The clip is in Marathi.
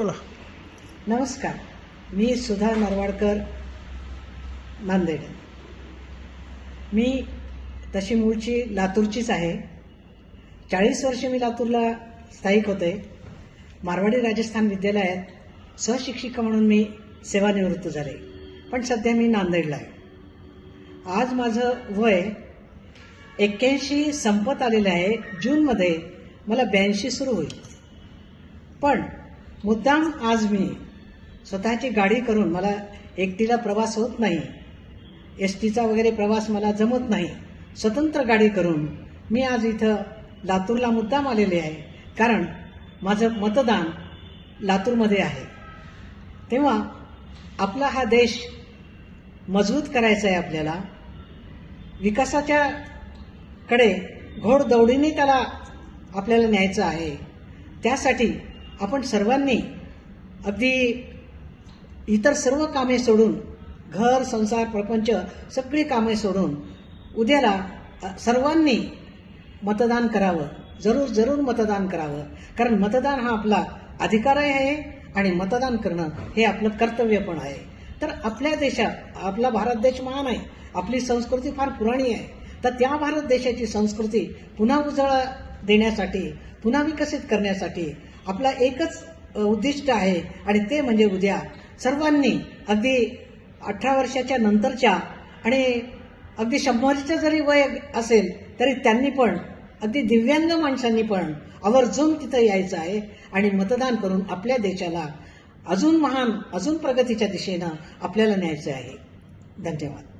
बोला. नमस्कार. मी सुधा नरवाडकर नांदेड. मी तशी मूळची लातूरचीच आहे. चाळीस वर्ष मी लातूरला स्थायिक होते. मारवाडी राजस्थान विद्यालयात सहशिक्षिका म्हणून मी सेवानिवृत्त झाले. पण सध्या मी नांदेडला आहे. आज माझं वय एक्क्याऐंशी संपत आलेलं आहे. जूनमध्ये मला ब्याऐंशी सुरू होईल. पण मुद्दाम आज मी स्वतःची गाडी करून मला एकटीला प्रवास होत नाही. एस टीचा वगैरे प्रवास मला जमत नाही. स्वतंत्र गाडी करून मी आज इथं लातूरला मुद्दाम आलेले आहे. कारण माझं मतदान लातूरमध्ये आहे. तेव्हा आपला हा देश मजबूत करायचा आहे आपल्याला. विकासाच्या कडे घोडदौडीने त्याला आपल्याला न्यायचं आहे. त्यासाठी आपण सर्वांनी अगदी इतर सर्व कामे सोडून घर संसार प्रपंच सगळी कामे सोडून उद्याला सर्वांनी मतदान करावं. जरूर जरूर मतदान करावं. कारण मतदान हा आपला अधिकारही आहे आणि मतदान करणं हे आपलं कर्तव्य पण आहे. तर आपल्या देशात आपला भारत देश महान आहे. आपली संस्कृती फार पुराणी आहे. तर त्या भारत देशाची संस्कृती पुन्हा उजळ देण्यासाठी पुन्हा विकसित करण्यासाठी आपला एकच उद्दिष्ट आहे आणि ते म्हणजे उद्या. सर्वांनी अगदी अठरा वर्षाच्या नंतरच्या आणि अगदी शंभरचं जरी वय असेल तरी त्यांनी पण अगदी दिव्यांग माणसांनी पण आवर्जून तिथं यायचं आहे आणि मतदान करून आपल्या देशाला अजून महान अजून प्रगतीच्या दिशेनं आपल्याला न्यायचं आहे. धन्यवाद.